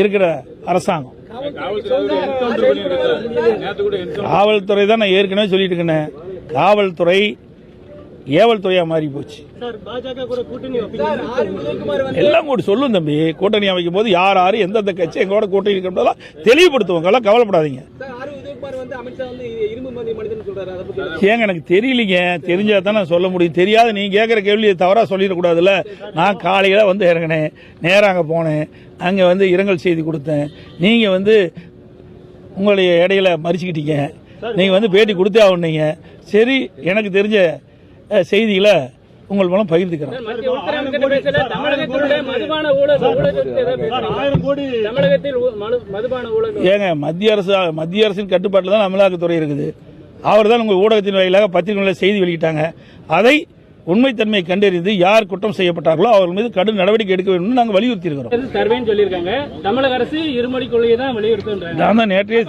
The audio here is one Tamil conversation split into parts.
இருக்கிற அரசாங்கம். காவல்துறை தான் நான் ஏற்கனவே சொல்லிட்டு இருக்கேன். காவல்துறை ஏவல் துறையா மாறி போச்சு. எல்லாம் கூட சொல்லும் தம்பி. கூட்டணி அமைக்கும் போது யார் யாரு எந்தெந்த கட்சி எங்களோட கூட்டணி இருக்கிறதெல்லாம் தெளிவுபடுத்துவாங்க கவலைப்படாதீங்க. ஏங்க எனக்கு தெரியலீங்க. தெரிஞ்சா தான் நான் சொல்ல முடியும். தெரியாத நீங்க கேட்குற கேள்வி தவறா சொல்லிடக்கூடாதுல்ல நான் காலையில வந்து இறங்கினேன். நேரா அங்கே போனேன். அங்கே வந்து இரங்கல் செய்தி கொடுத்தேன். நீங்க வந்து உங்களுடைய இடையில மறிச்சுக்கிட்டீங்க. நீங்க வந்து பேட்டி கொடுத்தே ஆகணுங்க சரி எனக்கு தெரிஞ்ச செய்திகளை உங்கள் மூலம் பகிர்ந்துக்கிறேன் ஏங்க மத்திய அரசு மத்திய அரசின் கட்டுப்பாட்டில் தான் அமலாக்கத்துறை இருக்குது. அவர் தான் உங்கள் ஊடகத்தின் வாயிலாக பத்திரிகைகளில் செய்தி வெளியிட்டாங்க. அதை உண்மைத்தன்மையை கண்டறிந்து யார் குற்றம் செய்யப்பட்டார்களோ அவர்கள் மீது கடும் நடவடிக்கை எடுக்க வேண்டும் நாங்கள் வலியுறுத்தி இருக்கிறோம் தமிழக அரசு இருமொழி கொள்கையை தான் வலியுறுத்துன்றாங்க. நான் தான் நேற்றைய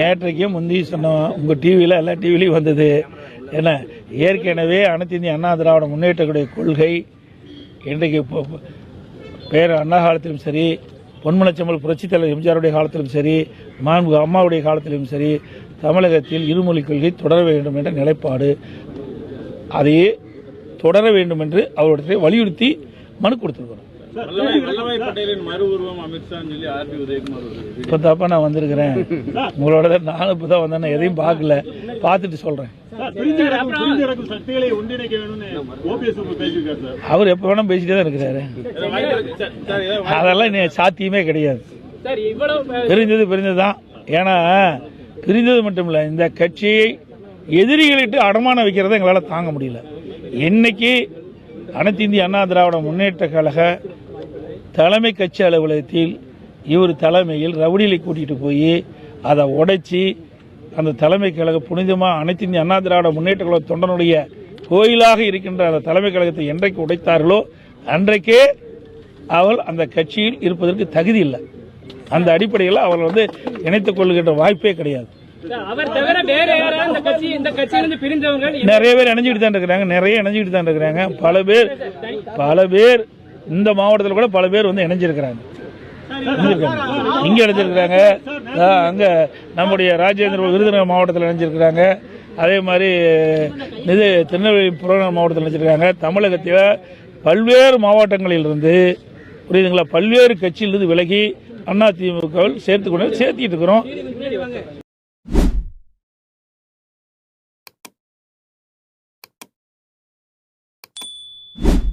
நேற்றைக்கே முந்தி சொன்னோம். உங்கள் டிவியில் எல்லா டிவிலையும் வந்தது. என்ன? ஏற்கனவே அனைத்து இந்திய அண்ணா திராவிட முன்னேற்றக்கூடிய கொள்கை இன்றைக்கு பேர் அண்ணா காலத்திலும் சரி பொன்மனச்செம்மல் புரட்சித் தலைவர் எம்ஜிஆருடைய காலத்திலும் சரி மாண்பு அம்மாவுடைய காலத்திலும் சரி தமிழகத்தில் இருமொழி கொள்கை தொடர வேண்டும் என்ற நிலைப்பாடு அதையே தொடர வேண்டும் என்று அவருடைய வலியுறுத்தி மனு கொடுத்துருக்கிறோம். இப்போ தப்பா நான் வந்திருக்கிறேன். உங்களோட தான் நானும் இப்போ தான் வந்தேன். எதையும் பார்க்கல. பார்த்துட்டு சொல்கிறேன் அவர் எப்போ வேணால் பேசிட்டே தான் இருக்கிறாரு. அதெல்லாம் சாத்தியமே கிடையாது. சார் இவ்வளவு பிரிந்தது பிரிந்தது தான் ஏன்னா பிரிந்தது மட்டும் இல்லை இந்த கட்சியை எதிரிகளிட்டு அடமான வைக்கிறத எங்களால் தாங்க முடியல. இன்னைக்கு அனைத்து இந்திய அண்ணா திராவிட முன்னேற்ற கழக தலைமை கட்சி அலுவலகத்தில் இவர் தலைமையில் ரவுடிகளை கூட்டிகிட்டு போய் அதை உடைச்சி அந்த தலைமை கழக புனிதமாக அனைத்து இந்திய அண்ணா திராவிட முன்னேற்ற கழக தொண்டனுடைய கோயிலாக இருக்கின்ற அந்த தலைமை கழகத்தை என்றைக்கு உடைத்தார்களோ அன்றைக்கே அவள் அந்த கட்சியில் இருப்பதற்கு தகுதி இல்லை. அந்த அடிப்படையில் அவர்கள் வந்து இணைத்துக் கொள்கின்ற வாய்ப்பே கிடையாது. நிறைய பேர் இணைஞ்சிட்டு தான் இருக்கிறாங்க நிறைய இணைஞ்சிட்டு தான் இருக்கிறாங்க. பல பேர் பல பேர் இந்த மாவட்டத்தில் கூட பல பேர் வந்து இணைஞ்சிருக்கிறாங்க. இங்கே இணைஞ்சிருக்கிறாங்க. அங்கே நம்முடைய ராஜேந்திர விருதுநகர் மாவட்டத்தில் இணைஞ்சிருக்கிறாங்க. அதே மாதிரி இது திருநெல்வேலி புறநகர் மாவட்டத்தில் இணைஞ்சிருக்காங்க. தமிழகத்தில் பல்வேறு மாவட்டங்களில் இருந்து புரியுதுங்களா? பல்வேறு கட்சியிலிருந்து விலகி அதிமுகவில் சேர்த்து கொண்டு சேர்த்திட்டு இருக்கிறோம்.